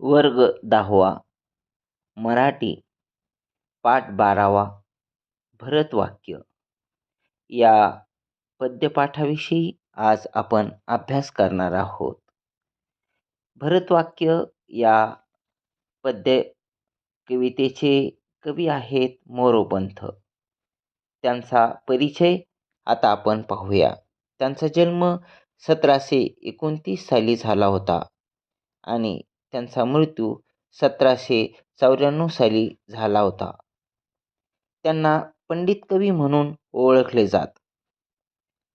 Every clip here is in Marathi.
वर्ग दहावा मराठी पाठ बारावा भरतवाक्य या पद्यपाठाविषयी आज आपण अभ्यास करणार आहोत. भरतवाक्य या पद्य कवितेचे कवी आहेत मोरोपंथ. त्यांचा परिचय आता आपण पाहूया. त्यांचा जन्म सतराशे एकोणतीस साली झाला होता आणि त्यांचा मृत्यू सतराशे चौऱ्याण्णव साली झाला होता. त्यांना पंडित कवी म्हणून ओळखले जात.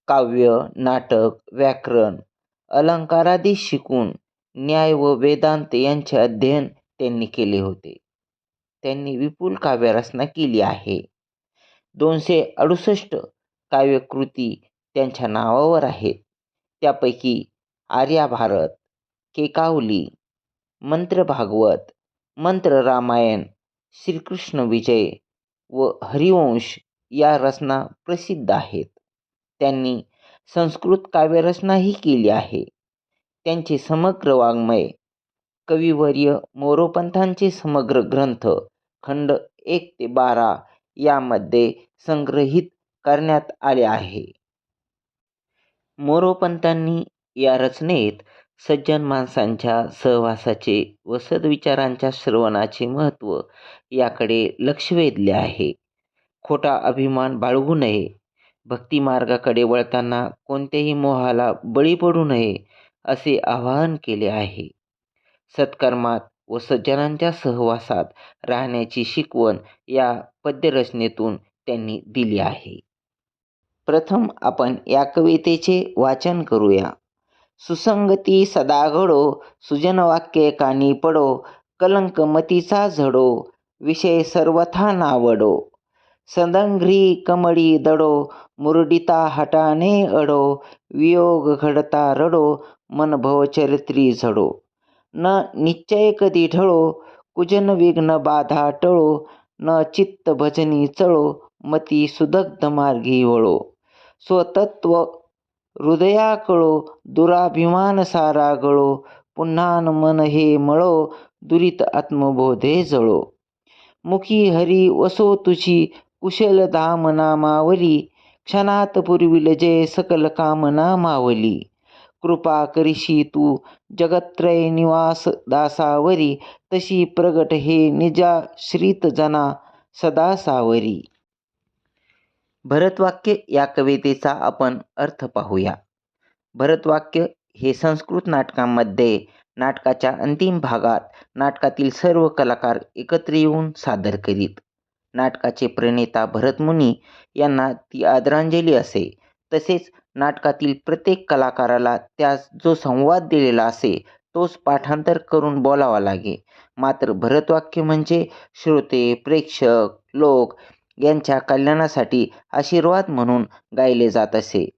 काव्य नाटक व्याकरण अलंकारादी शिकून न्याय व वेदांत यांचे अध्ययन त्यांनी केले होते. त्यांनी विपुल काव्यरचना केली आहे. दोनशे अडुसष्ट काव्यकृती त्यांच्या नावावर आहेत. त्यापैकी आर्या भारत केकावली मंत्र भागवत मंत्र रामायण श्रीकृष्ण विजय व हरिवंश या रचना प्रसिद्ध आहेत. त्यांनी संस्कृत काव्यरचनाही केली आहे. त्यांचे समग्र वाङ्मय कविवर्य मोरोपंथांचे समग्र ग्रंथ खंड एक ते बारा यामध्ये संग्रहित करण्यात आले आहे. मोरोपंतांनी या रचनेत सज्जन माणसांच्या सहवासाचे व सद्विचारांच्या श्रवणाचे महत्त्व याकडे लक्ष वेधले आहे. खोटा अभिमान बाळगू नये. भक्तिमार्गाकडे वळताना कोणत्याही मोहाला बळी पडू नये असे आवाहन केले आहे. सत्कर्मात व सज्जनांच्या सहवासात राहण्याची शिकवण या पद्यरचनेतून त्यांनी दिली आहे. प्रथम आपण या कवितेचे वाचन करूया. सुसंगती सदा घडो सुजनवाक्ये कानी पडो कलंक मतीचा झडो विषय सर्वथा नावडो. सदंघ्री कमळी दडो मुरडिता हटाने अडो वियोग घडता रडो मन भवचरित्री झडो. न निश्चय कधी ढळो कुजन विघ्न बाधा टळो न चित्त भजनी चळो मती सुदग्ध मार्गी वळो. स्वतत्व हृदया कळो दुराभिमान सारा गळो पुन्हा मन हे मळो दुरित आत्मबोधे जळो. मुखी हरी वसो तुझी कुशल धाम नामावली क्षणात पुरविल जय सकल कामना मावली कृपा करीशी तू जगत्रय निवास दासावरी तशी प्रगट हे निजा श्रीत जना सदा सावरी. भरतवाक्य या कवितेचा आपण अर्थ पाहूया. भरतवाक्य हे संस्कृत नाटकांमध्ये नाटकाच्या अंतिम भागात नाटकातील सर्व कलाकार एकत्र येऊन सादर करीत. नाटकाचे प्रणेता भरतमुनी यांना ती आदरांजली असे. तसेच नाटकातील प्रत्येक कलाकाराला त्यास जो संवाद दिलेला असे तोच पाठांतर करून बोलावा लागे. मात्र भरतवाक्य म्हणजे श्रोते प्रेक्षक लोक यांच्या कल्याणासाठी आशीर्वाद म्हणून गायले जात असे.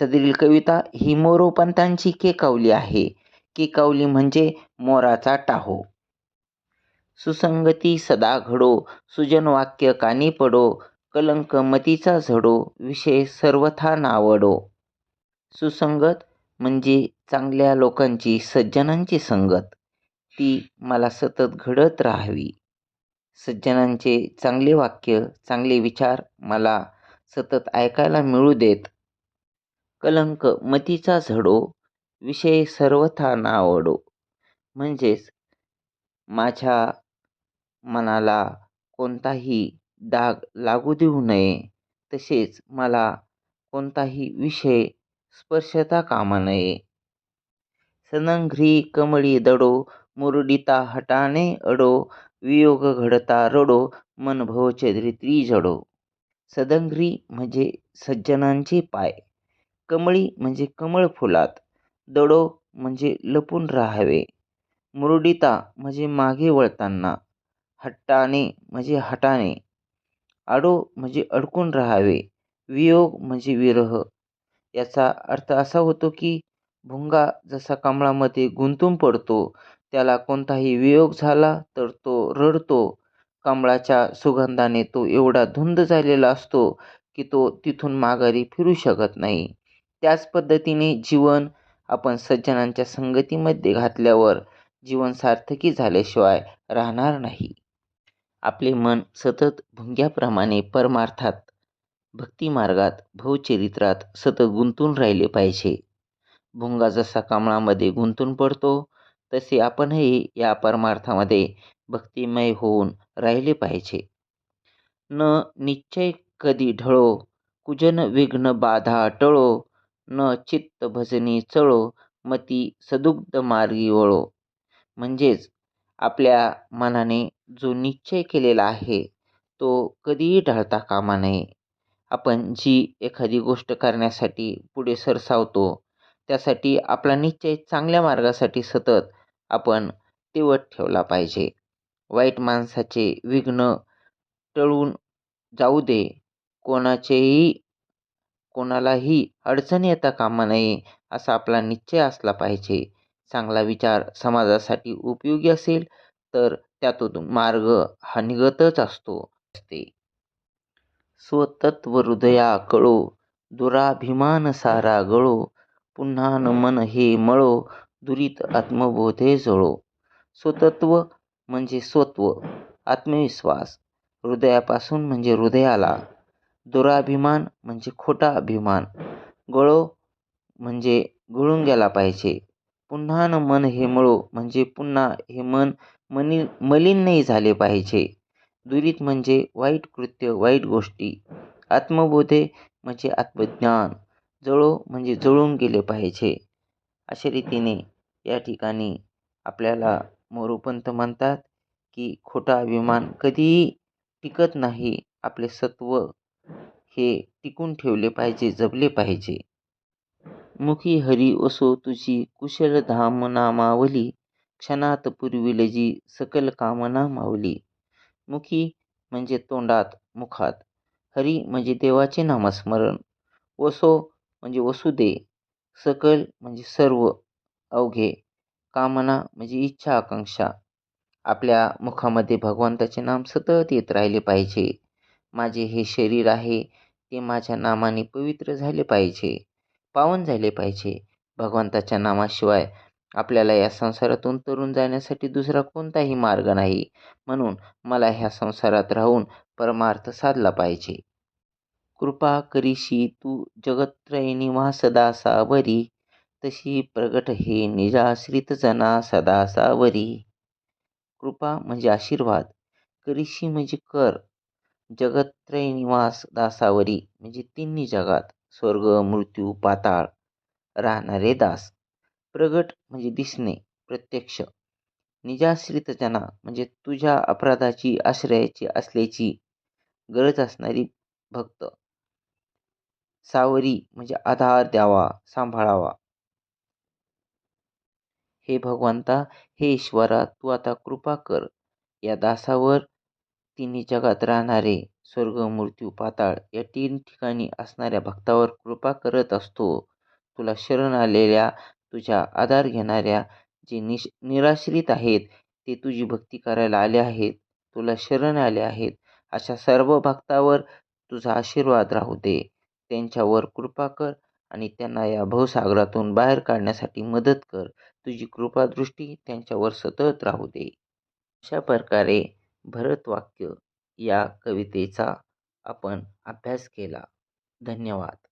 सदरील कविता ही मोरोपंतांची केकावली आहे. केकावली म्हणजे मोराचा टाहो. सुसंगती सदा घडो सुजन वाक्य कानी पडो कलंक मतीचा झडो विषय सर्वथा नावडो. सुसंगत म्हणजे चांगल्या लोकांची सज्जनांची संगत. ती मला सतत घडत राहावी. सज्जनांचे चांगले वाक्य चांगले विचार मला सतत ऐकायला मिळू देत. कलंक मतीचा झडो विषय सर्वथा नावडो. म्हणजेच माझ्या मनाला कोणताही डाग लागू देऊ नये. तसेच मला कोणताही विषय स्पर्शता कामा नये. सनंघ्री कमळी दडो मुरडिता हटाने अडो वियोग घडता रडो मन भवचरित्री जडो सदंगरी म्हणजे सज्जनांचे पाय. कमळी म्हणजे कमळ फुलात. दडो म्हणजे लपून राहावे. मुरडिता म्हणजे मागे वळताना. हट्टाने म्हणजे हटाने. आडो म्हणजे अडकून राहावे. वियोग म्हणजे विरह. याचा अर्थ असा होतो की भुंगा जसा कमळामध्ये गुंतून पडतो त्याला कोणताही वियोग झाला तर तो रडतो. कमळाच्या सुगंधाने तो एवढा धुंद झालेला असतो की तो तिथून माघारी फिरू शकत नाही. त्याच पद्धतीने जीवन आपण सज्जनांच्या संगतीमध्ये घातल्यावर जीवन सार्थकी झाल्याशिवाय राहणार नाही. आपले मन सतत भुंग्याप्रमाणे परमार्थात भक्तिमार्गात भवचरित्रात सतत गुंतून राहिले पाहिजे. भुंगा जसा कमळामध्ये गुंतून पडतो तसे आपणही या परमार्थामध्ये भक्तिमय होऊन राहिले पाहिजे. न निश्चय कधी ढळो कुजन विघ्न बाधा टळो न चित्त भजनी चळो मती सदुग्ध मार्गी वळो. म्हणजेच आपल्या मनाने जो निश्चय केलेला आहे तो कधीही ढळता कामा नये. आपण जी एखादी गोष्ट करण्यासाठी पुढे सरसावतो त्यासाठी आपला निश्चय चांगल्या मार्गासाठी सतत आपण तेवत ठेवला पाहिजे. वाईट माणसाचे विघ्न टळून जाऊ दे. कोणाचेही कोणालाही अडचण येता कामा नये असा आपला निश्चय असला पाहिजे. चांगला विचार समाजासाठी उपयोगी असेल तर त्यातून मार्ग हा निघतच असतो. असते. स्वतत्व हृदया कळो दुराभिमान सारा गळो पुन्हा न मन हे मळो दुरीत आत्मबोधे जळो. स्वतत्व म्हणजे स्वत्व आत्मविश्वास. हृदयापासून म्हणजे हृदयाला. दुराभिमान म्हणजे खोटा अभिमान. गळो म्हणजे गळून गेला पाहिजे. पुन्हा न मन हे मळो म्हणजे पुन्हा हे मन मनी मलिन नाही झाले पाहिजे. दुरीत म्हणजे वाईट कृत्य वाईट गोष्टी. आत्मबोधे म्हणजे आत्मज्ञान. जळो म्हणजे जळून गेले पाहिजे. अशा रीतीने या ठिकाणी आपल्याला मोरोपंत म्हणतात की खोटा अभिमान कधीही टिकत नाही. आपले सत्व हे टिकून ठेवले पाहिजे जपले पाहिजे. मुखी हरी असो तुझी कुशल धाम नामावली क्षणात पुरविल जी सकल कामना मावली मुखी म्हणजे तोंडात मुखात. हरी म्हणजे देवाचे नामस्मरण. वसो म्हणजे वसुदे. सकल म्हणजे सर्व. अवघे कामना म्हणजे इच्छा आकांक्षा. आपल्या मुखामध्ये भगवंताचे नाम सतत येत राहिले पाहिजे. माझे हे शरीर आहे ते माझ्या नामाने पवित्र झाले पाहिजे पावन झाले पाहिजे. भगवंताच्या नामाशिवाय आपल्याला या संसारातून तरुण जाण्यासाठी दुसरा कोणताही मार्ग नाही. म्हणून मला ह्या संसारात राहून परमार्थ साधला पाहिजे. कृपा करीशी तू जगत्रय सदा सावरी तशी प्रगट हे निजाश्रित जना सदा सावरी. कृपा म्हणजे आशीर्वाद करीशी म्हणजे कर जगत्रय निवास दासावरी म्हणजे तिन्ही जगात स्वर्ग मृत्यू पाताळ राहणारे दास. प्रगट म्हणजे दिसणे प्रत्यक्ष. निजाश्रित जना म्हणजे तुझ्या अपराधाची आश्रयाची असल्याची गरज असणारी भक्त. सावरी म्हणजे आधार द्यावा सांभाळावा. हे भगवंता हे ईश्वरा तू आता कृपा कर. या दासावर तिन्ही जगात राहणारे स्वर्ग मृत्यू पाताळ या तीन ठिकाणी असणाऱ्या भक्तावर कृपा करत असतो. तुला शरण आलेल्या तुझ्या आधार घेणाऱ्या जे निश निराश्रित आहेत ते तुझी भक्ती करायला आले आहेत. तुला शरण आले आहेत. अशा सर्व भक्तावर तुझा आशीर्वाद राहू दे. त्यांच्यावर कृपा कर. आणि त्यांना या भवसागरातून बाहेर काढण्यासाठी मदत कर. तुझी कृपादृष्टी त्यांच्यावर सतत राहू दे. अशा प्रकारे भरतवाक्य या कवितेचा आपण अभ्यास केला. धन्यवाद.